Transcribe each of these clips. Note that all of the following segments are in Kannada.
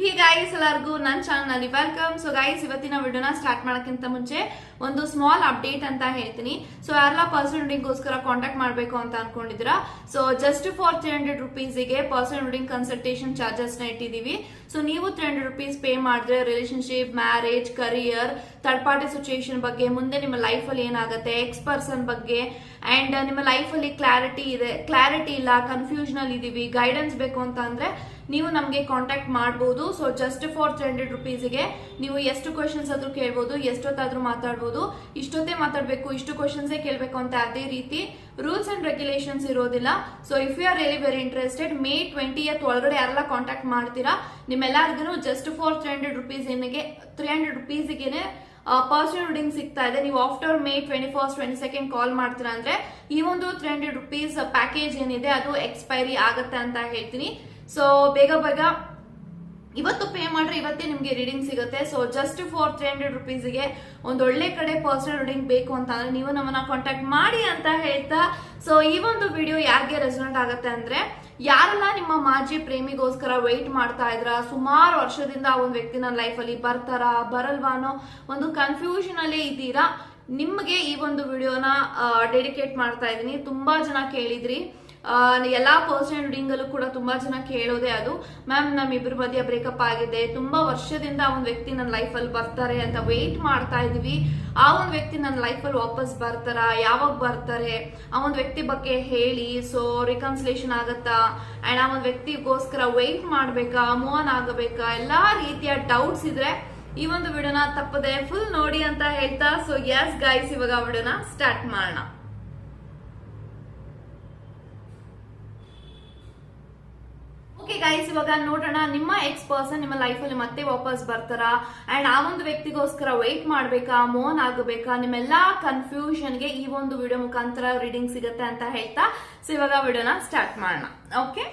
ಹೀ ಗೈಸ್ ಎಲ್ಲರಿಗೂ ನನ್ನ ಚಾನಲ್ನಲ್ಲಿ ವೆಲ್ಕಮ್ ಸೊ ಗೈಸ್ ಇವತ್ತಿನ ವಿಡಿಯೋನ ಸ್ಟಾರ್ಟ್ ಮಾಡೋಕ್ಕಿಂತ ಮುಂಚೆ ಒಂದು ಸ್ಮಾಲ್ ಅಪ್ಡೇಟ್ ಅಂತ ಹೇಳ್ತೀನಿ. ಸೊ ಯಾರೆಲ್ಲ ಪರ್ಸನಲ್ ಗೋಸ್ಕರ ಕಾಂಟ್ಯಾಕ್ಟ್ ಮಾಡಬೇಕು ಅಂತ ಅನ್ಕೊಂಡಿದ್ರ so just for three hundred ರುಪೀಸಿಗೆ personal reading consultation ಚಾರ್ಜಸ್ನ ಇಟ್ಟಿದ್ದೀವಿ. ಸೊ ನೀವು ತ್ರೀ ಹಂಡ್ರೆಡ್ ರುಪೀಸ್ ಪೇ ಮಾಡಿದ್ರೆ relationship marriage career third party situation ಬಗ್ಗೆ, ಮುಂದೆ ನಿಮ್ಮ ಲೈಫಲ್ಲಿ ಏನಾಗುತ್ತೆ ಎಕ್ಸ್ ಪರ್ಸನ್ ಬಗ್ಗೆ ಅಂಡ್ ನಿಮ್ಮ ಲೈಫಲ್ಲಿ ಕ್ಲಾರಿಟಿ ಇದೆ ಕ್ಲಾರಿಟಿ ಇಲ್ಲ ಕನ್ಫ್ಯೂಷನ್ ಇದೀವಿ ಗೈಡೆನ್ಸ್ ಬೇಕು ಅಂತ ಅಂದ್ರೆ ನೀವು ನಮಗೆ ಕಾಂಟ್ಯಾಕ್ಟ್ ಮಾಡಬಹುದು so just for three hundred ರುಪೀಸ್ಗೆ ನೀವು ಎಷ್ಟು ಕ್ವಶನ್ಸ್ ಆದ್ರೂ ಕೇಳ್ಬೋದು, ಎಷ್ಟೊತ್ತಾದ್ರೂ ಮಾತಾಡ್ಬೋದು. ಇಷ್ಟೊತ್ತೇ ಮಾತಾಡಬೇಕು, ಇಷ್ಟು ಕ್ವಶನ್ಸ್ ಕೇಳಬೇಕು ಅಂತ ಅದೇ ರೀತಿ ರೂಲ್ಸ್ ಅಂಡ್ ರೆಗ್ಯುಲೇಷನ್ಸ್ ಇರೋದಿಲ್ಲ. So if you are really very interested May twentieth ಒಳಗಡೆ ಯಾರೆಲ್ಲ ಕಾಂಟ್ಯಾಕ್ಟ್ ಮಾಡ್ತೀರಾ, ನಿಮ್ಮೆಲ್ಲರಿಗೂ just for three hundred rupees ಏನಿಗೆ three hundred ರುಪೀಸ್ಗೆ ಪರ್ಸನಲ್ ರೀಡಿಂಗ್ ಸಿಗ್ತಾ ಇದೆ. ನೀವು after May twenty first twenty second call ಮಾಡ್ತೀರಾ ಅಂದ್ರೆ, ಈ ಒಂದು ತ್ರೀ ಹಂಡ್ರೆಡ್ ರುಪೀಸ್ ಪ್ಯಾಕೇಜ್ ಏನಿದೆ, ಅದು ಎಕ್ಸ್ಪೈರಿ ಆಗುತ್ತೆ ಅಂತ ಹೇಳ್ತೀನಿ. ಸೊ ಬೇಗ ಬೇಗ ಇವತ್ತು ಪೇ ಮಾಡ್ರೆ ಇವತ್ತೇ ನಿಮಗೆ ರೀಡಿಂಗ್ ಸಿಗುತ್ತೆ. So just for three hundred ರುಪೀಸ್ಗೆ ಒಂದು ಒಳ್ಳೆ ಕಡೆ ಪರ್ಸನಲ್ ರೀಡಿಂಗ್ ಬೇಕು ಅಂತ ಅಂದ್ರೆ ನೀವು ನಮ್ಮನ್ನ ಕಾಂಟ್ಯಾಕ್ಟ್ ಮಾಡಿ ಅಂತ ಹೇಳ್ತಾ. ಸೊ ಈ ಒಂದು ವಿಡಿಯೋ ಯಾಕೆ ರೆಸೋನೆಟ್ ಆಗುತ್ತೆ ಅಂದ್ರೆ, ಯಾರೆಲ್ಲ ನಿಮ್ಮ ಮಾಜಿ ಪ್ರೇಮಿಗೋಸ್ಕರ ವೆಯ್ಟ್ ಮಾಡ್ತಾ ಇದ್ರ, ಸುಮಾರು ವರ್ಷದಿಂದ ಆ ಒಂದು ವ್ಯಕ್ತಿ ನನ್ನ ಲೈಫಲ್ಲಿ ಬರ್ತಾರಾ ಬರಲ್ವಾ ಅನ್ನೋ ಒಂದು ಕನ್ಫ್ಯೂಷನ್ ಅಲ್ಲೇ ಇದ್ದೀರಾ, ನಿಮ್ಗೆ ಈ ಒಂದು ವಿಡಿಯೋನ ಡೆಡಿಕೇಟ್ ಮಾಡ್ತಾ ಇದ್ದೀನಿ. ತುಂಬಾ ಜನ ಕೇಳಿದ್ರಿ. ಎಲ್ಲಾ ಪರ್ಸನಲ್ ರೀಡಿಂಗ್ ಅಲ್ಲೂ ಕೂಡ ತುಂಬಾ ಜನ ಕೇಳೋದೇ ಅದು. ಮ್ಯಾಮ್ ನಮ್ಮಿಬ್ಬರ ಮಧ್ಯ ಬ್ರೇಕಪ್ ಆಗಿದೆ. ತುಂಬಾ ವರ್ಷದಿಂದ ಆ ಒಂದು ವ್ಯಕ್ತಿ ನನ್ನ ಲೈಫಲ್ಲಿ ಬರ್ತಾರೆ ಅಂತ ವೆಯ್ಟ್ ಮಾಡ್ತಾ ಇದೀವಿ ಆ ಒಂದು ವ್ಯಕ್ತಿ ನನ್ನ ಲೈಫಲ್ಲಿ ವಾಪಸ್ ಬರ್ತಾರ? ಯಾವಾಗ ಬರ್ತಾರೆ? ಆ ಒಂದು ವ್ಯಕ್ತಿ ಬಗ್ಗೆ ಹೇಳಿ. ಸೊ ರಿಕನ್ಸಲೇಷನ್ ಆಗತ್ತಾ? ಅಂಡ್ ಆ ಒಂದು ವ್ಯಕ್ತಿಗೋಸ್ಕರ ವೆಯ್ಟ್ ಮಾಡ್ಬೇಕಾ? ಮೂವ್ ಆನ್ ಆಗಬೇಕಾ? ಎಲ್ಲಾ ರೀತಿಯ ಡೌಟ್ಸ್ ಇದ್ರೆ ಈ ಒಂದು ವಿಡಿಯೋನ ತಪ್ಪದೆ ಫುಲ್ ನೋಡಿ ಅಂತ ಹೇಳ್ತಾ. ಸೊ ಯಸ್ ಗೈಸ್ ಇವಾಗ ವಿಡಿಯೋನ ಸ್ಟಾರ್ಟ್ ಮಾಡೋಣ. ಗೈಸ್ ಇವಾಗ ನೋಡೋಣ, ನಿಮ್ಮ ಎಕ್ಸ್ ಪರ್ಸನ್ ನಿಮ್ಮ ಲೈಫ್ ಅಲ್ಲಿ ಮತ್ತೆ ವಾಪಸ್ ಬರ್ತಾರಾ? ಅಂಡ್ ಆ ಒಂದು ವ್ಯಕ್ತಿಗೋಸ್ಕರ ವೆಯ್ಟ್ ಮಾಡ್ಬೇಕಾ ಮೋನ್ ಆಗಬೇಕಾ? ನಿಮ್ಮೆಲ್ಲಾ ಕನ್ಫ್ಯೂಷನ್ಗೆ ಈ ಒಂದು ವಿಡಿಯೋ ಮುಖಾಂತರ ರೀಡಿಂಗ್ ಸಿಗುತ್ತೆ ಅಂತ ಹೇಳ್ತಾ ಸೊ ಇವಾಗ ವಿಡಿಯೋನ ಸ್ಟಾರ್ಟ್ ಮಾಡೋಣ. Okay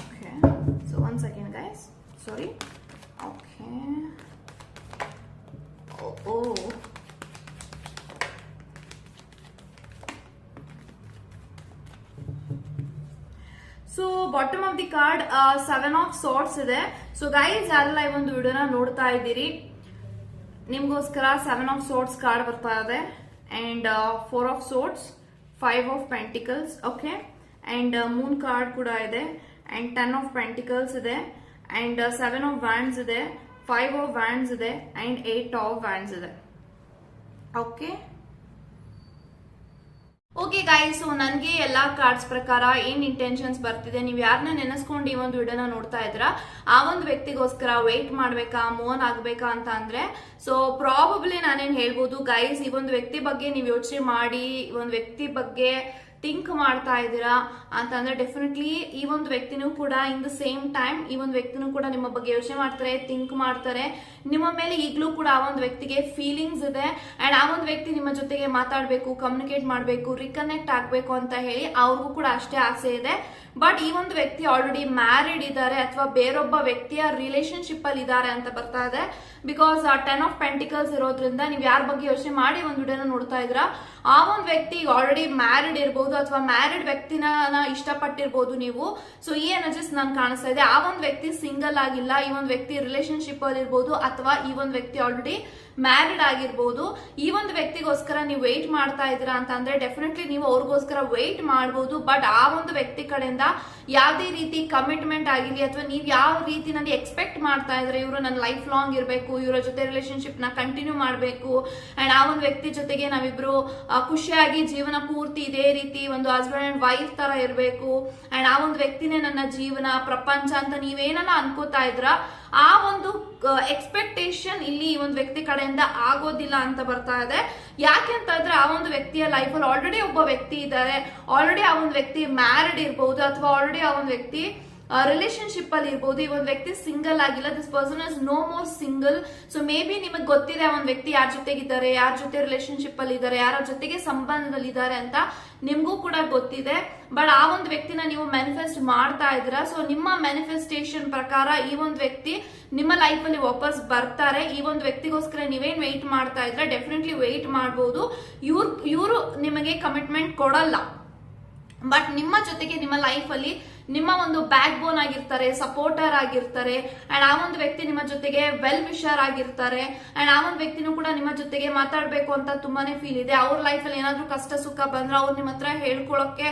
okay so one second guys sorry okay oh so bottom of the card seven of swords ಇದೆ. ಸೊ ಗೈಸ್ ಯಾರೆಲ್ಲ ಈ ಒಂದು ವಿಡಿಯೋನ ನೋಡ್ತಾ ಇದ್ದೀರಿ. ನಿಮ್ಗೋಸ್ಕರ ಸೆವೆನ್ ಆಫ್ ಸೋರ್ಟ್ಸ್ ಕಾರ್ಡ್ ಬರ್ತಾ ಇದೆ. And four of swords five of pentacles okay and moon card ಕೂಡ ಇದೆ. ಅಂಡ್ ಟೆನ್ ಆಫ್ ಪೆಂಟಿಕಲ್ಸ್ ಇದೆ. ಅಂಡ್ ಸೆವೆನ್ ಆಫ್ ವ್ಯಾಂಡ್ಸ್ ಇದೆ. ಫೈವ್ ಆಫ್ ವ್ಯಾಂಡ್ಸ್ ಇದೆ. ಅಂಡ್ ಏಟ್ ಆಫ್ ವ್ಯಾಂಡ್ಸ್ ಇದೆ. ಓಕೆ ಓಕೆ ಗಾಯ್ಸ್ ಸೊ ನನಗೆ ಎಲ್ಲಾ ಕಾರ್ಡ್ಸ್ ಪ್ರಕಾರ ಏನ್ ಇಂಟೆನ್ಷನ್ಸ್ ಬರ್ತಿದೆ, ನೀವು ಯಾರನ್ನ ನೆನೆಸ್ಕೊಂಡು ಈ ಒಂದು ವಿಡಿಯೋನ ನೋಡ್ತಾ ಇದ್ರ ಆ ಒಂದು ವ್ಯಕ್ತಿಗೋಸ್ಕರ ವೆಯ್ಟ್ ಮಾಡ್ಬೇಕಾ ಮೋನ್ ಆಗ್ಬೇಕಾ ಅಂತ ಅಂದ್ರೆ ಸೊ ಪ್ರಾಬಬ್ಲಿ ನಾನೇನ್ ಹೇಳ್ಬೋದು ಗೈಸ್ ಈ ಒಂದು ವ್ಯಕ್ತಿ ಬಗ್ಗೆ ನೀವು ಯೋಚನೆ ಮಾಡಿ, ಈ ಒಂದು ವ್ಯಕ್ತಿ ಬಗ್ಗೆ ಥಿಂಕ್ ಮಾಡ್ತಾ ಇದ್ದೀರಾ ಅಂತಂದ್ರೆ ಡೆಫಿನೆಟ್ಲಿ ಈ ಒಂದು ವ್ಯಕ್ತಿನೂ ಕೂಡ ಇನ್ ದ ಸೇಮ್ ಟೈಮ್ ಈ ಒಂದು ವ್ಯಕ್ತಿನೂ ಕೂಡ ನಿಮ್ಮ ಬಗ್ಗೆ ಯೋಚನೆ ಮಾಡ್ತಾರೆ ಥಿಂಕ್ ಮಾಡ್ತಾರೆ. ನಿಮ್ಮ ಮೇಲೆ ಈಗಲೂ ಕೂಡ ಆ ಒಂದು ವ್ಯಕ್ತಿಗೆ ಫೀಲಿಂಗ್ಸ್ ಇದೆ. ಅಂಡ್ ಆ ಒಂದು ವ್ಯಕ್ತಿ ನಿಮ್ಮ ಜೊತೆಗೆ ಮಾತಾಡಬೇಕು ಕಮ್ಯುನಿಕೇಟ್ ಮಾಡಬೇಕು ರಿಕನೆಕ್ಟ್ ಆಗಬೇಕು ಅಂತ ಹೇಳಿ ಅವ್ರಿಗೂ ಕೂಡ ಅಷ್ಟೇ ಆಸೆ ಇದೆ. ಬಟ್ ಈ ಒಂದು ವ್ಯಕ್ತಿ ಆಲ್ರೆಡಿ ಮ್ಯಾರಿಡ್ ಇದ್ದಾರೆ ಅಥವಾ ಬೇರೊಬ್ಬ ವ್ಯಕ್ತಿಯ ರಿಲೇಶನ್ಶಿಪ್ ಅಲ್ಲಿ ಇದ್ದಾರೆ ಅಂತ ಬರ್ತಾ ಇದೆ. ಬಿಕಾಸ್ ಟೆನ್ ಆಫ್ ಪೆಂಟಿಕಲ್ಸ್ ಇರೋದ್ರಿಂದ ನೀವು ಯಾರ ಬಗ್ಗೆ ಯೋಚನೆ ಮಾಡಿ ಒಂದು ವಿಡಿಯೋನ ನೋಡ್ತಾ ಇದ್ರ ಆ ಒಂದು ವ್ಯಕ್ತಿ ಆಲ್ರೆಡಿ ಮ್ಯಾರಿಡ್ ಇರ್ಬೋದು ಅಥವಾ ಮ್ಯಾರಿಡ್ ವ್ಯಕ್ತಿನ ಇಷ್ಟಪಟ್ಟಿರ್ಬೋದು ನೀವು. ಸೊ ಈ ಎನರ್ಜಿಸ್ ನಾನು ಕಾಣಿಸ್ತಾ ಇದೆ. ಆ ಒಂದು ವ್ಯಕ್ತಿ ಸಿಂಗಲ್ ಆಗಿಲ್ಲ, ಈ ಒಂದು ವ್ಯಕ್ತಿ ರಿಲೇಶನ್ಶಿಪ್ ಅಲ್ಲಿ ಇರ್ಬೋದು ಅಥವಾ ಈ ಒಂದು ವ್ಯಕ್ತಿ ಆಲ್ರೆಡಿ ಮ್ಯಾರಿಡ್ ಆಗಿರ್ಬೋದು, ಈ ಒಂದು ವ್ಯಕ್ತಿಗೋಸ್ಕರ ನೀವು ವೆಯ್ಟ್ ಮಾಡ್ತಾ ಇದ್ದೀರಾ ಅಂತ ಅಂದ್ರೆ ಡೆಫಿನೆಟ್ಲಿ ನೀವು ಅವ್ರಿಗೋಸ್ಕರ ವೆಯ್ಟ್ ಮಾಡ್ಬೋದು ಬಟ್ ಆ ಒಂದು ವ್ಯಕ್ತಿ ಕಡೆಯಿಂದ ಯಾವುದೇ ರೀತಿ ಕಮಿಟ್ಮೆಂಟ್ ಆಗಿರ್ಲಿ ಅಥವಾ ನೀವು ಯಾವ ರೀತಿ ನನಗೆ ಎಕ್ಸ್ಪೆಕ್ಟ್ ಮಾಡ್ತಾ ಇದ್ರೆ ಇವರು ನನ್ನ ಲೈಫ್ ಲಾಂಗ್ ಇರಬೇಕು, ಇವರ ಜೊತೆ ರಿಲೇಶನ್ಶಿಪ್ನ ಕಂಟಿನ್ಯೂ ಮಾಡಬೇಕು ಅಂಡ್ ಆ ಒಂದು ವ್ಯಕ್ತಿ ಜೊತೆಗೆ ನಾವಿಬ್ರು ಖುಷಿಯಾಗಿ ಜೀವನ ಪೂರ್ತಿ ಇದೇ ರೀತಿ ಒಂದು ಹಸ್ಬೆಂಡ್ ಅಂಡ್ ವೈಫ್ ತರ ಇರಬೇಕು ಅಂಡ್ ಆ ಒಂದು ವ್ಯಕ್ತಿನೇ ನನ್ನ ಜೀವನ ಪ್ರಪಂಚ ಅಂತ ನೀವೇನಲ್ಲ ಅನ್ಕೋತಾ ಇದ್ರ ಆ ಒಂದು ಎಕ್ಸ್ಪೆಕ್ಟೇಷನ್ ಇಲ್ಲಿ ಈ ಒಂದು ವ್ಯಕ್ತಿ ಕಡೆಯಿಂದ ಆಗೋದಿಲ್ಲ ಅಂತ ಬರ್ತಾ ಇದೆ. ಯಾಕೆ ಅಂತಂದ್ರೆ ಆ ಒಂದು ವ್ಯಕ್ತಿಯ ಲೈಫಲ್ಲಿ ಆಲ್ರೆಡಿ ಒಬ್ಬ ವ್ಯಕ್ತಿ ಇದ್ದಾರೆ ಆಲ್ರೆಡಿ ಆ ಒಂದು ವ್ಯಕ್ತಿ ಮ್ಯಾರಿಡ್ ಇರಬಹುದು ಅಥವಾ ಆಲ್ರೆಡಿ ಆ ಒಂದು ವ್ಯಕ್ತಿ ರಿಲೇಶನ್ಶಿಪ್ ಅಲ್ಲಿ ಇರ್ಬೋದು, ಈ ಒಂದು ವ್ಯಕ್ತಿ ಸಿಂಗಲ್ ಆಗಿಲ್ಲ this person is no more single so maybe ನಿಮಗೆ ಗೊತ್ತಿದೆ ಒಂದು ವ್ಯಕ್ತಿ ಯಾರ ಜೊತೆಗಿದ್ದಾರೆ, ಯಾರ ಜೊತೆ ರಿಲೇಶನ್ಶಿಪ್ ಅಲ್ಲಿ ಇದ್ದಾರೆ, ಯಾರ ಜೊತೆಗೆ ಸಂಬಂಧದಲ್ಲಿ ಇದ್ದಾರೆ ಅಂತ ನಿಮಗೂ ಕೂಡ ಗೊತ್ತಿದೆ. ಬಟ್ ಆ ಒಂದು ವ್ಯಕ್ತಿನ ನೀವು ಮ್ಯಾನಿಫೆಸ್ಟ್ ಮಾಡ್ತಾ ಇದ್ದೀರಾ. ಸೊ ನಿಮ್ಮ ಮ್ಯಾನಿಫೆಸ್ಟೇಷನ್ ಪ್ರಕಾರ ಈ ಒಂದು ವ್ಯಕ್ತಿ ನಿಮ್ಮ ಲೈಫ್ ಅಲ್ಲಿ ವಾಪಸ್ ಬರ್ತಾರೆ. ಈ ಒಂದು ವ್ಯಕ್ತಿಗೋಸ್ಕರ ನೀವೇನ್ ವೆಯ್ಟ್ ಮಾಡ್ತಾ ಇದ್ರೆ ಡೆಫಿನೆಟ್ಲಿ ವೆಯ್ಟ್ ಮಾಡಬಹುದು ಇವ್ರು, ಇವರು ನಿಮಗೆ ಕಮಿಟ್ಮೆಂಟ್ ಕೊಡಲ್ಲ. ಬಟ್ ನಿಮ್ಮ ಜೊತೆಗೆ ನಿಮ್ಮ ಲೈಫ್ ಅಲ್ಲಿ ನಿಮ್ಮ ಒಂದು ಬ್ಯಾಕ್ ಬೋನ್ ಆಗಿರ್ತಾರೆ ಸಪೋರ್ಟರ್ ಆಗಿರ್ತಾರೆ ಅಂಡ್ ಆ ಒಂದು ವ್ಯಕ್ತಿ ನಿಮ್ಮ ಜೊತೆಗೆ ವೆಲ್ ವಿಷರ್ ಆಗಿರ್ತಾರೆ ಅಂಡ್ ಆ ಒಂದು ವ್ಯಕ್ತಿನೂ ಕೂಡ ನಿಮ್ಮ ಜೊತೆಗೆ ಮಾತಾಡಬೇಕು ಅಂತ ತುಂಬಾನೇ ಫೀಲ್ ಇದೆ. ಅವ್ರ ಲೈಫ್ ಅಲ್ಲಿ ಏನಾದ್ರೂ ಕಷ್ಟ ಸುಖ ಬಂದ್ರೆ ಅವ್ರು ನಿಮ್ಮ ಹತ್ರ ಹೇಳ್ಕೊಳಕ್ಕೆ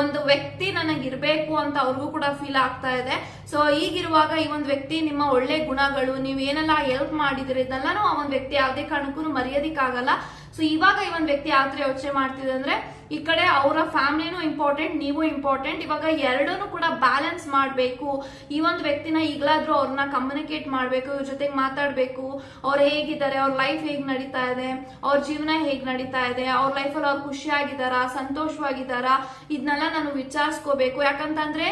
ಒಂದು ವ್ಯಕ್ತಿ ನನಗಿರ್ಬೇಕು ಅಂತ ಅವ್ರಿಗೂ ಕೂಡ ಫೀಲ್ ಆಗ್ತಾ ಇದೆ. ಸೊ ಈಗಿರುವಾಗ ಈ ಒಂದು ವ್ಯಕ್ತಿ ನಿಮ್ಮ ಒಳ್ಳೆ ಗುಣಗಳು, ನೀವು ಏನೆಲ್ಲ ಹೆಲ್ಪ್ ಮಾಡಿದ್ರೆ, ಇದೆಲ್ಲಾನು ಆ ಒಂದು ವ್ಯಕ್ತಿ ಯಾವುದೇ ಕಾರಣಕ್ಕೂ ಮರೆಯೋದಿಕ್ಕಾಗಲ್ಲ ಸೊ ಇವಾಗ ಈ ಒಂದು ವ್ಯಕ್ತಿ ಯಾವ ತರ ಯೋಚನೆ ಮಾಡ್ತಿದೆ ಅಂದ್ರೆ ಈ ಕಡೆ ಅವರ ಫ್ಯಾಮಿಲಿನೂ ಇಂಪಾರ್ಟೆಂಟ್, ನೀವು ಇಂಪಾರ್ಟೆಂಟ್. ಇವಾಗ ಎರಡೂ ಕೂಡ ಬ್ಯಾಲೆನ್ಸ್ ಮಾಡಬೇಕು. ಈ ಒಂದು ವ್ಯಕ್ತಿನ ಈಗಲಾದ್ರೂ ಅವ್ರನ್ನ ಕಮ್ಯುನಿಕೇಟ್ ಮಾಡಬೇಕು, ಇವ್ರ ಜೊತೆಗೆ ಮಾತಾಡಬೇಕು. ಅವ್ರು ಹೇಗಿದ್ದಾರೆ, ಅವ್ರ ಲೈಫ್ ಹೇಗೆ ನಡೀತಾ ಇದೆ, ಅವ್ರ ಜೀವನ ಹೇಗೆ ನಡೀತಾ ಇದೆ, ಅವ್ರ ಲೈಫಲ್ಲಿ ಅವ್ರು ಖುಷಿಯಾಗಿದ್ದಾರಾ, ಸಂತೋಷವಾಗಿದ್ದಾರಾ ಇದನ್ನೆಲ್ಲ ನಾನು ವಿಚಾರಿಸ್ಕೋಬೇಕು. ಯಾಕಂತಂದ್ರೆ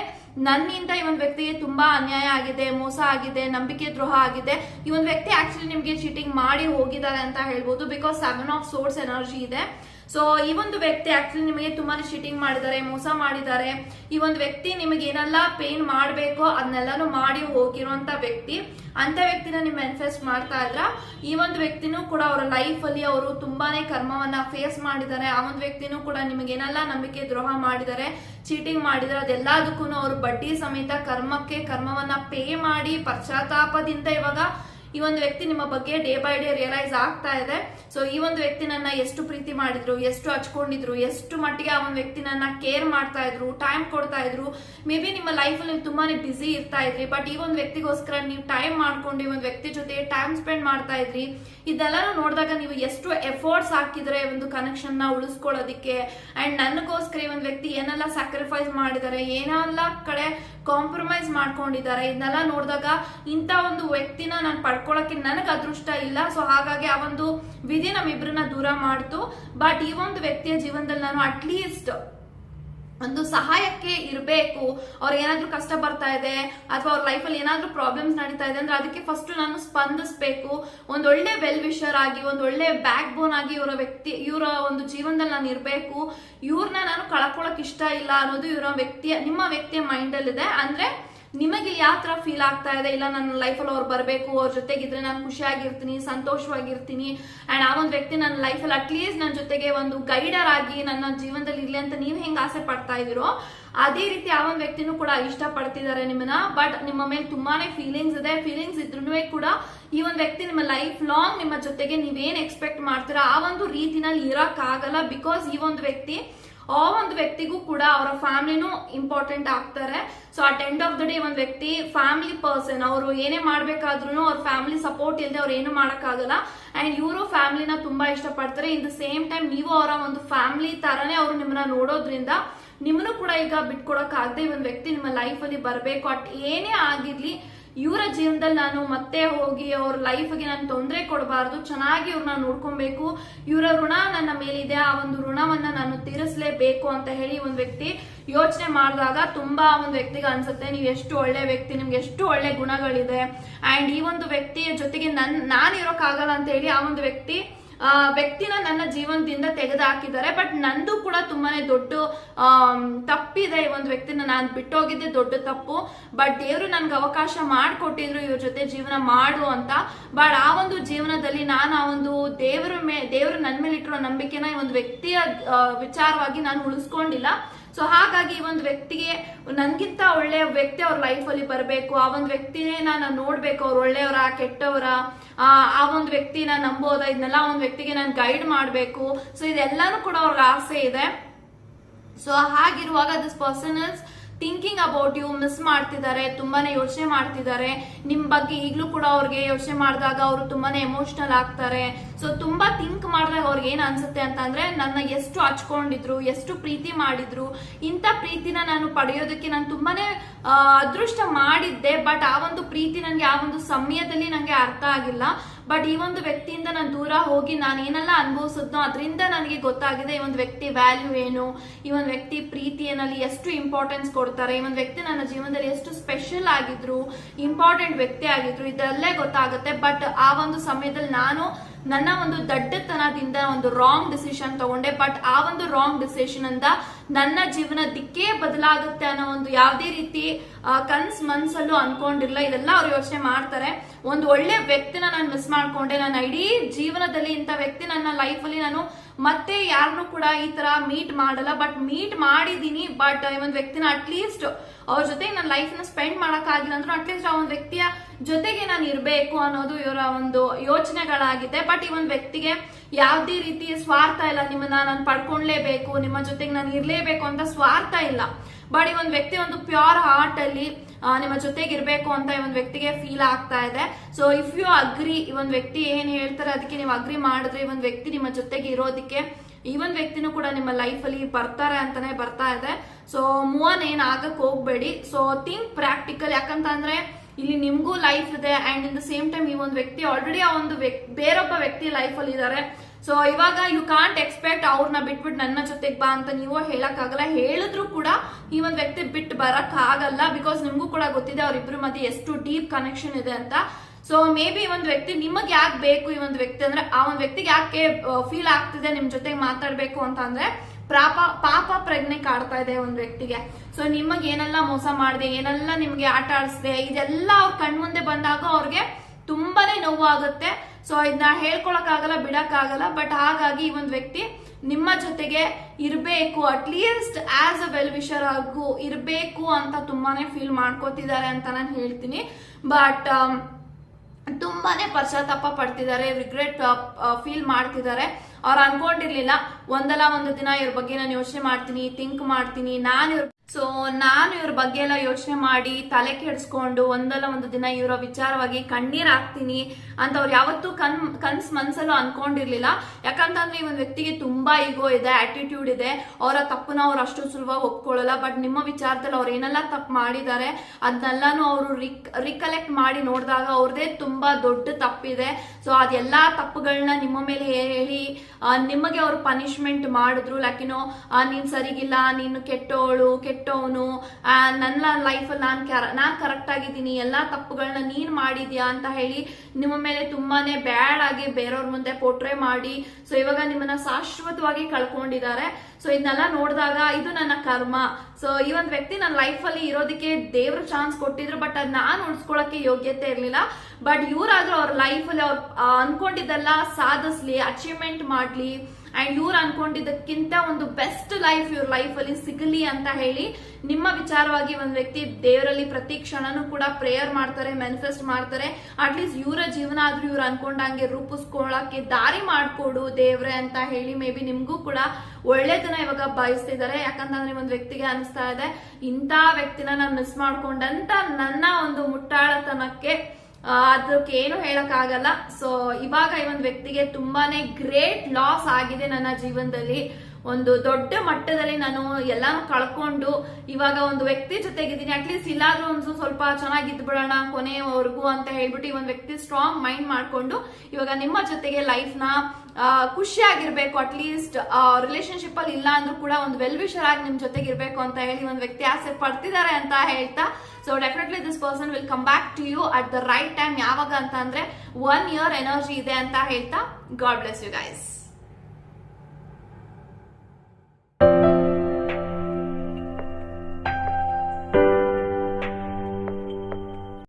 ನನ್ನಿಂದ ಈ ಒಂದು ವ್ಯಕ್ತಿಗೆ ತುಂಬಾ ಅನ್ಯಾಯ ಆಗಿದೆ, ಮೋಸ ಆಗಿದೆ, ನಂಬಿಕೆ ದ್ರೋಹ ಆಗಿದೆ. ಈ ಒಂದು ವ್ಯಕ್ತಿ ಆಕ್ಚುಲಿ ನಿಮಗೆ ಚೀಟಿಂಗ್ ಮಾಡಿ ಹೋಗಿದ್ದಾರೆ ಅಂತ ಹೇಳ್ಬೋದು because seven of swords energy ಇದೆ. ಸೊ ಈ ಒಂದು ವ್ಯಕ್ತಿ ಆಕ್ಚುಲಿ ನಿಮಗೆ ತುಂಬಾನೇ ಚೀಟಿಂಗ್ ಮಾಡಿದ್ದಾರೆ, ಮೋಸ ಮಾಡಿದ್ದಾರೆ. ಈ ಒಂದು ವ್ಯಕ್ತಿ ನಿಮಗೆ ಏನೆಲ್ಲ ಪೇನ್ ಮಾಡಬೇಕೋ ಅದನ್ನೆಲ್ಲಾನು ಮಾಡಿ ಹೋಗಿರುವಂತ ವ್ಯಕ್ತಿ, ಅಂತ ವ್ಯಕ್ತಿನ ನೀವು ಮ್ಯಾನಿಫೆಸ್ಟ್ ಮಾಡ್ತಾ ಇದ್ರ. ಈ ಒಂದು ವ್ಯಕ್ತಿನೂ ಕೂಡ ಅವರ ಲೈಫ್ ಅಲ್ಲಿ ಅವರು ತುಂಬಾನೇ ಕರ್ಮವನ್ನ ಫೇಸ್ ಮಾಡಿದ್ದಾರೆ. ಆ ಒಂದು ವ್ಯಕ್ತಿನೂ ಕೂಡ ನಿಮಗೆ ಏನೆಲ್ಲ ನಂಬಿಕೆ, ದ್ರೋಹ ಮಾಡಿದ್ದಾರೆ ಚೀಟಿಂಗ್ ಮಾಡಿದ್ರೆ ಅದೆಲ್ಲದಕ್ಕೂ ಅವರು ಬಡ್ಡಿ ಸಮೇತ ಕರ್ಮಕ್ಕೆ, ಕರ್ಮವನ್ನ ಪೇ ಮಾಡಿ, ಪಶ್ಚಾತ್ತಾಪದಿಂದ ಇವಾಗ ಈ ಒಂದು ವ್ಯಕ್ತಿ ನಿಮ್ಮ ಬಗ್ಗೆ ಡೇ ಬೈ ಡೇ ರಿಯಲೈಸ್ ಆಗ್ತಾ ಇದೆ. ಸೊ ಈ ಒಂದು ವ್ಯಕ್ತಿ ನನ್ನ ಎಷ್ಟು ಪ್ರೀತಿ ಮಾಡಿದ್ರು, ಎಷ್ಟು ಹಚ್ಕೊಂಡಿದ್ರು, ಎಷ್ಟು ಮಟ್ಟಿಗೆ ಆ ಒಂದು ವ್ಯಕ್ತಿ ನನ್ನ ಕೇರ್ ಮಾಡ್ತಾ ಇದ್ರು ಟೈಮ್ ಕೊಡ್ತಾ ಇದ್ರು. ಮೇ ಬಿ ನಿಮ್ಮ ಲೈಫ್ ನೀವು ತುಂಬಾನೇ ಬಿಸಿ ಇರ್ತಾ ಇದ್ರಿ ಬಟ್ ಈ ಒಂದು ವ್ಯಕ್ತಿಗೋಸ್ಕರ ನೀವು ಟೈಮ್ ಮಾಡ್ಕೊಂಡು ಈ ಒಂದು ವ್ಯಕ್ತಿ ಜೊತೆ ಟೈಮ್ ಸ್ಪೆಂಡ್ ಮಾಡ್ತಾ ಇದ್ರಿ. ಇದೆಲ್ಲ ನೋಡಿದಾಗ ನೀವು ಎಷ್ಟು ಎಫರ್ಟ್ಸ್ ಹಾಕಿದ್ರೆ ಒಂದು ಕನೆಕ್ಷನ್ನ ಉಳಿಸ್ಕೊಳ್ಳೋದಿಕ್ಕೆ. ಅಂಡ್ ನನಗೋಸ್ಕರ ಈ ಒಂದು ವ್ಯಕ್ತಿ ಏನೆಲ್ಲ ಸ್ಯಾಕ್ರಿಫೈಸ್ ಮಾಡಿದ್ದಾರೆ ಏನೆಲ್ಲ ಕಡೆ ಕಾಂಪ್ರಮೈಸ್ ಮಾಡ್ಕೊಂಡಿದ್ದಾರೆ. ಇದನ್ನೆಲ್ಲ ನೋಡಿದಾಗ ಇಂಥ ಒಂದು ವ್ಯಕ್ತಿನ ನಾನು ಪಡ್ಕೊಳಕ್ಕೆ ನನಗೆ ಅದೃಷ್ಟ ಇಲ್ಲ. ಸೊ ಹಾಗಾಗಿ ಆ ಒಂದು ವಿಧಿ ನಮ್ಮಿಬ್ಬರನ್ನ ದೂರ ಮಾಡ್ತು. ಬಟ್ ಈ ಒಂದು ವ್ಯಕ್ತಿಯ ಜೀವನದಲ್ಲಿ ನಾನು ಅಟ್ಲೀಸ್ಟ್ ಒಂದು ಸಹಾಯಕ್ಕೆ ಇರಬೇಕು ಅವ್ರಿಗೆ ಏನಾದ್ರೂ ಕಷ್ಟ ಬರ್ತಾ ಇದೆ, ಅಥವಾ ಅವ್ರ ಲೈಫಲ್ಲಿ ಏನಾದ್ರೂ ಪ್ರಾಬ್ಲಮ್ಸ್ ನಡೀತಾ ಇದೆ ಅಂದ್ರೆ ಅದಕ್ಕೆ ಫಸ್ಟ್ ನಾನು ಸ್ಪಂದಿಸ್ಬೇಕು. ಒಂದ್ ಒಳ್ಳೆ ವೆಲ್ ವಿಷರ್ ಆಗಿ, ಒಂದ್ ಒಳ್ಳೆ ಬ್ಯಾಕ್ ಬೋನ್ ಆಗಿ ಇವರ ವ್ಯಕ್ತಿ, ಇವರ ಒಂದು ಜೀವನದಲ್ಲಿ ನಾನು ಇರಬೇಕು. ಇವ್ರನ್ನ ನಾನು ಕಳ್ಕೊಳಕ್ ಇಷ್ಟ ಇಲ್ಲ ಅನ್ನೋದು ಇವರ ವ್ಯಕ್ತಿಯ, ನಿಮ್ಮ ವ್ಯಕ್ತಿಯ ಮೈಂಡ್ ಅಲ್ಲಿ ಇದೆ ಅಂದ್ರೆ ನಿಮಗೆ ಯಾವ ತರ ಫೀಲ್ ಆಗ್ತಾ ಇದೆ? ಇಲ್ಲ ನನ್ನ ಲೈಫಲ್ಲಿ ಅವ್ರು ಬರಬೇಕು, ಅವ್ರ ಜೊತೆಗಿದ್ರೆ ನಾನು ಖುಷಿಯಾಗಿರ್ತೀನಿ, ಸಂತೋಷವಾಗಿರ್ತೀನಿ. ಆ್ಯಂಡ್ ಆ ಒಂದು ವ್ಯಕ್ತಿ ನನ್ನ ಲೈಫಲ್ಲಿ ಅಟ್ಲೀಸ್ಟ್ ನನ್ನ ಜೊತೆಗೆ ಒಂದು ಗೈಡರ್ ಆಗಿ ನನ್ನ ಜೀವನದಲ್ಲಿ ಇರಲಿ ಅಂತ ನೀವು ಹೆಂಗೆ ಆಸೆ ಪಡ್ತಾ ಇದ್ದೀರೋ, ಅದೇ ರೀತಿ ಆ ಒಂದು ವ್ಯಕ್ತಿನೂ ಕೂಡ ಇಷ್ಟ ಪಡ್ತಿದ್ದಾರೆ ನಿಮ್ಮನ್ನ. ಬಟ್ ನಿಮ್ಮ ಮೇಲೆ ತುಂಬಾನೇ ಫೀಲಿಂಗ್ಸ್ ಇದೆ. ಫೀಲಿಂಗ್ಸ್ ಇದ್ರೂ ಕೂಡ ಈ ಒಂದು ವ್ಯಕ್ತಿ ನಿಮ್ಮ ಲೈಫ್ ಲಾಂಗ್ ನಿಮ್ಮ ಜೊತೆಗೆ ನೀವೇನ್ ಎಕ್ಸ್ಪೆಕ್ಟ್ ಮಾಡ್ತೀರಾ, ಆ ಒಂದು ರೀತಿನಲ್ಲಿ ಇರೋಕ್ಕಾಗಲ್ಲ ಬಿಕಾಸ್ ಈ ಒಂದು ವ್ಯಕ್ತಿ ಆ ಒಂದು ವ್ಯಕ್ತಿಗೂ ಕೂಡ ಅವರ ಫ್ಯಾಮಿಲಿನೂ ಇಂಪಾರ್ಟೆಂಟ್ ಆಗ್ತಾರೆ. So at end of the day ಒಂದು ವ್ಯಕ್ತಿ ಫ್ಯಾಮಿಲಿ ಪರ್ಸನ್, ಅವರು ಏನೇ ಮಾಡ್ಬೇಕಾದ್ರೂ ಅವ್ರ ಫ್ಯಾಮಿಲಿ ಸಪೋರ್ಟ್ ಇಲ್ಲದೆ ಅವ್ರು ಏನು ಮಾಡೋಕ್ಕಾಗಲ್ಲ. ಅಂಡ್ ಇವರು ಫ್ಯಾಮಿಲಿನ ತುಂಬಾ ಇಷ್ಟಪಡ್ತಾರೆ. ಇನ್ ದ ಸೇಮ್ ಟೈಮ್ ನೀವು ಅವರ ಒಂದು ಫ್ಯಾಮಿಲಿ ತರನೇ ಅವರು ನಿಮ್ಮನ್ನ ನೋಡೋದ್ರಿಂದ ನಿಮ್ಮನ್ನು ಕೂಡ ಈಗ ಬಿಟ್ಕೊಡಕ್ ಆಗದೆ ಈ ಒಂದು ವ್ಯಕ್ತಿ ನಿಮ್ಮ ಲೈಫಲ್ಲಿ ಬರಬೇಕು. ಅಟ್ ಏನೇ ಆಗಿರ್ಲಿ ಇವರ ಜೀವನದಲ್ಲಿ ನಾನು ಮತ್ತೆ ಹೋಗಿ ಅವ್ರ ಲೈಫ್ಗೆ ನಾನು ತೊಂದರೆ ಕೊಡಬಾರ್ದು, ಚೆನ್ನಾಗಿ ಇವ್ರನ್ನ ನೋಡ್ಕೊಬೇಕು. ಇವರ ಋಣ ನನ್ನ ಮೇಲಿದೆ, ಆ ಒಂದು ಋಣವನ್ನ ನಾನು ತೀರಿಸಲೇಬೇಕು ಅಂತ ಹೇಳಿ ಒಂದು ವ್ಯಕ್ತಿ ಯೋಚನೆ ಮಾಡಿದಾಗ ತುಂಬಾ ಒಂದು ವ್ಯಕ್ತಿಗೆ ಅನ್ಸುತ್ತೆ, ನೀವು ಎಷ್ಟು ಒಳ್ಳೆ ವ್ಯಕ್ತಿ, ನಿಮ್ಗೆ ಎಷ್ಟು ಒಳ್ಳೆ ಗುಣಗಳಿದೆ. ಅಂಡ್ ಈ ಒಂದು ವ್ಯಕ್ತಿಯ ಜೊತೆಗೆ ನನ್, ನಾನು ಇರೋಕ್ಕಾಗಲ್ಲ ಅಂತ ಹೇಳಿ ಆ ಒಂದು ವ್ಯಕ್ತಿ ವ್ಯಕ್ತಿನ ನನ್ನ ಜೀವನದಿಂದ ತೆಗೆದು ಹಾಕಿದ್ದಾರೆ ಬಟ್ ನಂದು ಕೂಡ ತುಂಬಾನೇ ದೊಡ್ಡ ತಪ್ಪಿದೆ ಈ ಒಂದು ವ್ಯಕ್ತಿನ ನಾನು ಬಿಟ್ಟೋಗಿದ್ದೆ ದೊಡ್ಡ ತಪ್ಪು. ಬಟ್ ದೇವರು ನನ್ಗೆ ಅವಕಾಶ ಮಾಡಿಕೊಟ್ಟಿದ್ರು ಇವ್ರ ಜೊತೆ ಜೀವನ ಮಾಡು ಅಂತ. ಬಟ್ ಆ ಒಂದು ಜೀವನದಲ್ಲಿ ನಾನು ಆ ಒಂದು ದೇವರ ಮೇ, ದೇವರು ನನ್ನ ಮೇಲೆ ಇಟ್ಟಿರೋ ನಂಬಿಕೆನ ಈ ಒಂದು ವ್ಯಕ್ತಿಯ ವಿಚಾರವಾಗಿ ನಾನು ಉಳಿಸ್ಕೊಂಡಿಲ್ಲ. ಸೊ ಹಾಗಾಗಿ ಈ ಒಂದು ವ್ಯಕ್ತಿಗೆ ನನ್ಗಿಂತ ಒಳ್ಳೆಯ ವ್ಯಕ್ತಿ ಅವ್ರ ಅಲ್ಲಿ ಬರಬೇಕು, ಆ ಒಂದು ವ್ಯಕ್ತಿನೇ ನಾನು ನೋಡ್ಬೇಕು, ಅವ್ರು ಒಳ್ಳೆಯವರ, ಕೆಟ್ಟವರ, ಆ ಒಂದು ವ್ಯಕ್ತಿನ ನಂಬೋದ, ಇದನ್ನೆಲ್ಲ ಒಂದು ವ್ಯಕ್ತಿಗೆ ನಾನು ಗೈಡ್ ಮಾಡಬೇಕು. ಸೊ ಇದೆಲ್ಲಾನು ಕೂಡ ಅವ್ರಿಗೆ ಆಸೆ ಇದೆ. ಸೊ ಹಾಗಿರುವಾಗ this person is thinking about you miss ಮಾಡ್ತಿದ್ದಾರೆ, ತುಂಬಾನೇ ಯೋಚನೆ ಮಾಡ್ತಿದ್ದಾರೆ. ನಿಮ್ ಬಗ್ಗೆ ಈಗಲೂ ಕೂಡ ಅವ್ರಿಗೆ ಯೋಚನೆ ಮಾಡಿದಾಗ ಅವರು ತುಂಬಾನೇ ಎಮೋಷನಲ್ ಆಗ್ತಾರೆ. ಸೊ ತುಂಬಾ ಥಿಂಕ್ ಮಾಡಿದಾಗ ಅವ್ರಿಗೆ ಏನ್ ಅನ್ಸುತ್ತೆ ಅಂತಂದ್ರೆ ನನ್ನ ಎಷ್ಟು ಹಚ್ಕೊಂಡಿದ್ರು, ಎಷ್ಟು ಪ್ರೀತಿ ಮಾಡಿದ್ರು, ಇಂಥ ಪ್ರೀತಿನ ನಾನು ಪಡೆಯೋದಕ್ಕೆ ನಾನು ತುಂಬಾನೇ ಅದೃಷ್ಟ ಮಾಡಿದ್ದೆ, ಬಟ್ ಆ ಒಂದು ಪ್ರೀತಿ ನನಗೆ ಆ ಒಂದು ಸಮಯದಲ್ಲಿ ನನಗೆ ಅರ್ಥ ಆಗಿಲ್ಲ. ಬಟ್ ಈ ಒಂದು ವ್ಯಕ್ತಿಯಿಂದ ನಾನು ದೂರ ಹೋಗಿ ನಾನು ಏನೆಲ್ಲ ಅನುಭವಿಸಿದ್ನೋ ಅದರಿಂದ ನನಗೆ ಗೊತ್ತಾಗಿದೆ ಈ ಒಂದು ವ್ಯಕ್ತಿ ವ್ಯಾಲ್ಯೂ ಏನು, ಈ ಒಂದು ವ್ಯಕ್ತಿ ಪ್ರೀತಿಯಲ್ಲಿ ಎಷ್ಟು ಇಂಪಾರ್ಟೆನ್ಸ್ ಕೊಡ್ತಾರೆ, ಈ ಒಂದು ವ್ಯಕ್ತಿ ನನ್ನ ಜೀವನದಲ್ಲಿ ಎಷ್ಟು ಸ್ಪೆಷಲ್ ಆಗಿದ್ರು ಇಂಪಾರ್ಟೆಂಟ್ ವ್ಯಕ್ತಿ ಆಗಿದ್ರು, ಇದರಲ್ಲೇ ಗೊತ್ತಾಗುತ್ತೆ. ಬಟ್ ಆ ಒಂದು ಸಮಯದಲ್ಲಿ ನಾನು ನನ್ನ ಒಂದು ದಡ್ಡತನದಿಂದ ಒಂದು ರಾಂಗ್ ಡಿಸಿಷನ್ ತಗೊಂಡೆ ಬಟ್ ಆ ಒಂದು ರಾಂಗ್ ಡಿಸಿಷನ್ ನನ್ನ ಜೀವನ ದಿಕ್ಕೇ ಬದಲಾಗುತ್ತೆ ಅನ್ನೋ ಒಂದು ಯಾವುದೇ ರೀತಿ ಕನ್ಸ್ ಮನ್ಸಲ್ಲೂ ಅನ್ಕೊಂಡಿರ್ಲ ಇದೆಲ್ಲ ಅವ್ರು ಯೋಚನೆ ಮಾಡ್ತಾರೆ. ಒಂದು ಒಳ್ಳೆ ವ್ಯಕ್ತಿನ ನಾನು ಮಿಸ್ ಮಾಡ್ಕೊಂಡೆ. ನನ್ನ ಇಡೀ ಜೀವನದಲ್ಲಿ ಇಂಥ ವ್ಯಕ್ತಿ ನನ್ನ ಲೈಫಲ್ಲಿ ನಾನು ಮತ್ತೆ ಯಾರನ್ನೂ ಕೂಡ ಈ ತರ ಮೀಟ್ ಮಾಡಲ್ಲ. ಬಟ್ ಮೀಟ್ ಮಾಡಿದೀನಿ ಬಟ್ ಈ ಒಂದು ವ್ಯಕ್ತಿನ ಅಟ್ಲೀಸ್ಟ್ ಅವ್ರ ಜೊತೆಗೆ ನನ್ನ ಲೈಫ್ನ ಸ್ಪೆಂಡ್ ಮಾಡಕ್ ಆಗಿಲ್ಲ ಅಂದ್ರೂ ಅಟ್ಲೀಸ್ಟ್ ಆ ಒಂದು ವ್ಯಕ್ತಿಯ ಜೊತೆಗೆ ನಾನು ಇರಬೇಕು ಅನ್ನೋದು ಇವರ ಒಂದು ಯೋಚನೆಗಳಾಗಿದೆ. ಬಟ್ ಈ ಒಂದು ವ್ಯಕ್ತಿಗೆ ಯಾವುದೇ ರೀತಿ ಸ್ವಾರ್ಥ ಇಲ್ಲ. ನಿಮ್ಮನ್ನ ನಾನು ಪಡ್ಕೊಳ್ಲೇಬೇಕು ನಿಮ್ಮ ಜೊತೆಗೆ ನಾನು ಇರ್ಲೇಬೇಕು ಅಂತ ಸ್ವಾರ್ಥ ಇಲ್ಲ. ಬಟ್ ಈ ಒಂದು ವ್ಯಕ್ತಿ ಒಂದು ಪ್ಯೂರ್ ಹಾರ್ಟ್ ಅಲ್ಲಿ ನಿಮ್ಮ ಜೊತೆಗೆ ಇರಬೇಕು ಅಂತ ಈ ಒಂದು ವ್ಯಕ್ತಿಗೆ ಫೀಲ್ ಆಗ್ತಾ ಇದೆ. ಸೊ ಇಫ್ ಯು ಅಗ್ರಿ ಈ ಒಂದು ವ್ಯಕ್ತಿ ಏನ್ ಹೇಳ್ತಾರೆ, ಅದಕ್ಕೆ ನೀವು ಅಗ್ರಿ ಮಾಡಿದ್ರೆ ಈ ಒಂದು ವ್ಯಕ್ತಿ ನಿಮ್ಮ ಜೊತೆಗೆ ಇರೋದಕ್ಕೆ ಈ ಒಂದು ವ್ಯಕ್ತಿನೂ ಕೂಡ ನಿಮ್ಮ ಲೈಫ್ ಅಲ್ಲಿ ಬರ್ತಾರೆ ಅಂತಾನೆ ಬರ್ತಾ ಇದೆ. ಸೊ ಮೂವನ್ ಏನ್ ಆಗಕ್ ಹೋಗ್ಬೇಡಿ. ಸೊ ಥಿಂಕ್ ಪ್ರಾಕ್ಟಿಕಲ್ ಯಾಕಂತಂದ್ರೆ ಇಲ್ಲಿ ನಿಮ್ಗೂ ಲೈಫ್ ಇದೆ and in the same time ಈ ಒಂದು ವ್ಯಕ್ತಿ ಆಲ್ರೆಡಿ ಆ ಒಂದು ಬೇರೊಬ್ಬ ವ್ಯಕ್ತಿ ಲೈಫ್ ಅಲ್ಲಿ ಇದ್ದಾರೆ ಸೊ ಇವಾಗ ಯು ಕಾಂಟ್ ಎಕ್ಸ್ಪೆಕ್ಟ್ ಅವ್ರನ್ನ ಬಿಟ್ಬಿಟ್ಟು ನನ್ನ ಜೊತೆಗೆ ಬಾ ಅಂತ ನೀವು ಹೇಳಕ್ ಆಗಲ್ಲ ಹೇಳಿದ್ರು ಕೂಡ ಈ ಒಂದು ವ್ಯಕ್ತಿ ಬಿಟ್ಟು ಬರಕ್ ಆಗಲ್ಲ ಬಿಕಾಸ್ ನಿಮ್ಗೂ ಕೂಡ ಗೊತ್ತಿದೆ ಅವ್ರಿಬ್ರು ಮಧ್ಯೆ ಎಷ್ಟು ಡೀಪ್ ಕನೆಕ್ಷನ್ ಇದೆ ಅಂತ. ಸೊ ಮೇ ಬಿ ಒಂದು ವ್ಯಕ್ತಿ ನಿಮಗೆ ಯಾಕೆ ಬೇಕು ಈ ಒಂದು ವ್ಯಕ್ತಿ ಅಂದ್ರೆ ಆ ಒಂದು ವ್ಯಕ್ತಿಗೆ ಯಾಕೆ ಫೀಲ್ ಆಗ್ತಿದೆ ನಿಮ್ ಜೊತೆಗೆ ಮಾತಾಡ್ಬೇಕು ಅಂತ ಅಂದ್ರೆ ಪಾಪ ಪಾಪ ಪ್ರಜ್ಞೆ ಕಾಡ್ತಾ ಇದೆ ಒಂದು ವ್ಯಕ್ತಿಗೆ. ಸೊ ನಿಮಗೆ ಏನೆಲ್ಲ ಮೋಸ ಮಾಡಿದೆ, ಏನೆಲ್ಲ ನಿಮ್ಗೆ ಆಟ ಆಡಿಸಿದೆ, ಇದೆಲ್ಲ ಅವ್ರ ಕಣ್ಮುಂದೆ ಬಂದಾಗ ಅವ್ರಿಗೆ ತುಂಬಾನೇ ನೋವು ಆಗುತ್ತೆ ಸೊ ಇದನ್ನ ಬಿಡಕ ಆಗಲ್ಲ ಬಟ್ ಹಾಗಾಗಿ ಈ ಒಂದು ವ್ಯಕ್ತಿ ನಿಮ್ಮ ಜೊತೆಗೆ ಇರಬೇಕು at least as a well wisher ಆಗು, ಇರಬೇಕು ಅಂತ ತುಂಬಾನೇ ಫೀಲ್ ಮಾಡ್ಕೋತಿದ್ದಾರೆ ಅಂತ ನಾನು ಹೇಳ್ತೀನಿ. ಬಟ್ ತುಂಬಾನೇ ಪಶ್ಚಾತ್ತಾಪ ಪಡ್ತಿದ್ದಾರೆ ರಿಗ್ರೆಟ್ ಫೀಲ್ ಮಾಡ್ತಿದ್ದಾರೆ. ಅವ್ರು ಅನ್ಕೊಂಡಿರ್ಲಿಲ್ಲ, ಒಂದಲ್ಲ ಒಂದು ದಿನ ಇವ್ರ ಬಗ್ಗೆ ನಾನು ಯೋಚನೆ ಮಾಡ್ತೀನಿ ಥಿಂಕ್ ಮಾಡ್ತೀನಿ, ನಾನು ಇವ್ರ ಸೊ ನಾನು ಇವ್ರ ಬಗ್ಗೆ ಎಲ್ಲ ಯೋಚನೆ ಮಾಡಿ, ತಲೆ ಕೆಡಿಸ್ಕೊಂಡು ಒಂದಲ್ಲ ಒಂದು ದಿನ ಇವರ ವಿಚಾರವಾಗಿ ಕಣ್ಣೀರ್ ಹಾಕ್ತೀನಿ ಅಂತ ಅವ್ರು ಯಾವತ್ತೂ ಕನ್ ಕನ್ಸ್ ಮನ್ಸಲ್ಲೂ ಅನ್ಕೊಂಡಿರ್ಲಿಲ್ಲ. ಯಾಕಂತಂದ್ರೆ ಈ ಒಂದು ವ್ಯಕ್ತಿಗೆ ತುಂಬಾ ಈಗೋ ಇದೆ ಆಟಿಟ್ಯೂಡ್ ಇದೆ. ಅವರ ತಪ್ಪನ್ನ ಅವ್ರು ಅಷ್ಟು ಸುಲಭವಾಗಿ ಒಪ್ಕೊಳ್ಳಲ್ಲ ಬಟ್ ನಿಮ್ಮ ವಿಚಾರದಲ್ಲಿ ಅವ್ರು ಏನೆಲ್ಲ ತಪ್ಪು ಮಾಡಿದ್ದಾರೆ ಅದನ್ನೆಲ್ಲಾನು ಅವರು ರಿಕ್ ರಿಕಲೆಕ್ಟ್ ಮಾಡಿ ನೋಡಿದಾಗ ಅವ್ರದೇ ತುಂಬಾ ದೊಡ್ಡ ತಪ್ಪಿದೆ. ಸೊ ಅದೆಲ್ಲ ತಪ್ಪುಗಳನ್ನ ನಿಮ್ಮ ಮೇಲೆ ಹೇಳಿ ನಿಮಗೆ ಅವರು ಪನಿಷ್ಮೆಂಟ್ ಮಾಡಿದ್ರು ಲೈಕಿನೋ ನೀನ್ ಸರಿಗಿಲ್ಲ, ನೀನು ಕೆಟ್ಟವಳು ಕೆಟ್ಟವನು ನನ್ನ ಲೈಫಲ್ಲಿ ನಾನು ನಾನ್ ಕರೆಕ್ಟ್ ಆಗಿದ್ದೀನಿ, ಎಲ್ಲಾ ತಪ್ಪುಗಳನ್ನ ನೀನ್ ಮಾಡಿದ್ಯಾ ಅಂತ ಹೇಳಿ ನಿಮ್ಮ ಮೇಲೆ ತುಂಬಾನೇ ಬ್ಯಾಡ್ ಆಗಿ ಬೇರೆಯವ್ರ ಮುಂದೆ ಪೋಟ್ರೆ ಮಾಡಿ. ಸೊ ಇವಾಗ ನಿಮ್ಮನ್ನ ಶಾಶ್ವತವಾಗಿ ಕಳ್ಕೊಂಡಿದ್ದಾರೆ. ಸೊ ಇದನ್ನೆಲ್ಲ ನೋಡಿದಾಗ ಇದು ನನ್ನ ಕರ್ಮ. ಸೊ ಈ ಒಂದು ವ್ಯಕ್ತಿ ನನ್ನ ಲೈಫಲ್ಲಿ ಇರೋದಕ್ಕೆ ದೇವ್ರು ಚಾನ್ಸ್ ಕೊಟ್ಟಿದ್ರು ಬಟ್ ಅದ್ ನಾನು ಉಳಿಸ್ಕೊಳಕ್ಕೆ ಯೋಗ್ಯತೆ ಇರಲಿಲ್ಲ. ಬಟ್ ಇವರಾದ್ರೂ ಅವ್ರ ಲೈಫಲ್ಲಿ ಅವ್ರು ಅನ್ಕೊಂಡಿದ್ದೆಲ್ಲ ಸಾಧಿಸ್ಲಿ ಅಚೀವ್ಮೆಂಟ್ ಮಾಡ್ಲಿ. ಅಂಡ್ ಇವ್ರು ಅನ್ಕೊಂಡಿದ್ದಕ್ಕಿಂತ ಒಂದು ಬೆಸ್ಟ್ ಲೈಫ್ ಇವ್ರ ಅಲ್ಲಿ ಸಿಗಲಿ ಅಂತ ಹೇಳಿ ನಿಮ್ಮ ವಿಚಾರವಾಗಿ ಒಂದು ವ್ಯಕ್ತಿ ದೇವರಲ್ಲಿ ಪ್ರತಿ ಕ್ಷಣನೂ ಕೂಡ ಪ್ರೇಯರ್ ಮಾಡ್ತಾರೆ ಮ್ಯಾನಿಫೆಸ್ಟ್ ಮಾಡ್ತಾರೆ. ಅಟ್ಲೀಸ್ಟ್ ಇವರ ಜೀವನ ಆದ್ರೂ ಇವ್ರು ಅನ್ಕೊಂಡಂಗೆ ರೂಪಿಸ್ಕೊಳಕ್ಕೆ ದಾರಿ ಮಾಡಿಕೊಡು ದೇವ್ರೆ ಅಂತ ಹೇಳಿ ಮೇ ಬಿ ನಿಮ್ಗೂ ಕೂಡ ಒಳ್ಳೇದನ್ನ ಇವಾಗ ಬಯಸ್ತಿದ್ದಾರೆ ಯಾಕಂತಂದ್ರೆ ಒಂದು ವ್ಯಕ್ತಿಗೆ ಅನಿಸ್ತಾ ಇದೆ, ಇಂಥ ವ್ಯಕ್ತಿನ ನಾನು ಮಿಸ್ ಮಾಡ್ಕೊಂಡಂತ ನನ್ನ ಒಂದು ಮುಟ್ಟಾಳತನಕ್ಕೆ ಅದಕ್ಕೆ ಏನು ಹೇಳಕ್ಕಾಗಲ್ಲ. ಸೊ ಇವಾಗ ಈ ಒಂದು ವ್ಯಕ್ತಿಗೆ ತುಂಬಾನೇ ಗ್ರೇಟ್ ಲಾಸ್ ಆಗಿದೆ ನನ್ನ ಜೀವನದಲ್ಲಿ. ಒಂದು ದೊಡ್ಡ ಮಟ್ಟದಲ್ಲಿ ನಾನು ಎಲ್ಲಾನು ಕಳ್ಕೊಂಡು ಇವಾಗ ಒಂದು ವ್ಯಕ್ತಿ ಜೊತೆಗಿದ್ದೀನಿ. ಅಟ್ಲೀಸ್ಟ್ ಇಲ್ಲಾದ್ರೂ ಒಂದು ಸ್ವಲ್ಪ ಚೆನ್ನಾಗಿದ್ದು ಬಿಡೋಣ ಕೊನೆಯವರೆಗೂ ಅಂತ ಹೇಳ್ಬಿಟ್ಟು ಈ ಒಂದು ವ್ಯಕ್ತಿ ಸ್ಟ್ರಾಂಗ್ ಮೈಂಡ್ ಮಾಡ್ಕೊಂಡು ಇವಾಗ ನಿಮ್ಮ ಜೊತೆಗೆ ಲೈಫ್ನ ಆ, ಖುಷಿಯಾಗಿರ್ಬೇಕು. ಅಟ್ಲೀಸ್ಟ್ ರಿಲೇಶನ್ಶಿಪ್ ಅಲ್ಲಿ ಇಲ್ಲ ಅಂದ್ರೂ ಕೂಡ ಒಂದು ವೆಲ್ ವಿಷರ್ ಆಗಿ ನಿಮ್ ಜೊತೆಗೆ ಇರಬೇಕು ಅಂತ ಹೇಳಿ ಒಂದು ವ್ಯಕ್ತಿ ಆಸೆ ಪಡ್ತಿದ್ದಾರೆ ಅಂತ ಹೇಳ್ತಾ. So definitely this person will come back to you at the right time ಯಾವಾಗ ಅಂತ ಅಂದ್ರೆ ಒನ್ ಇಯರ್ ಎನರ್ಜಿ ಇದೆ ಅಂತ ಹೇಳ್ತಾ. God bless you guys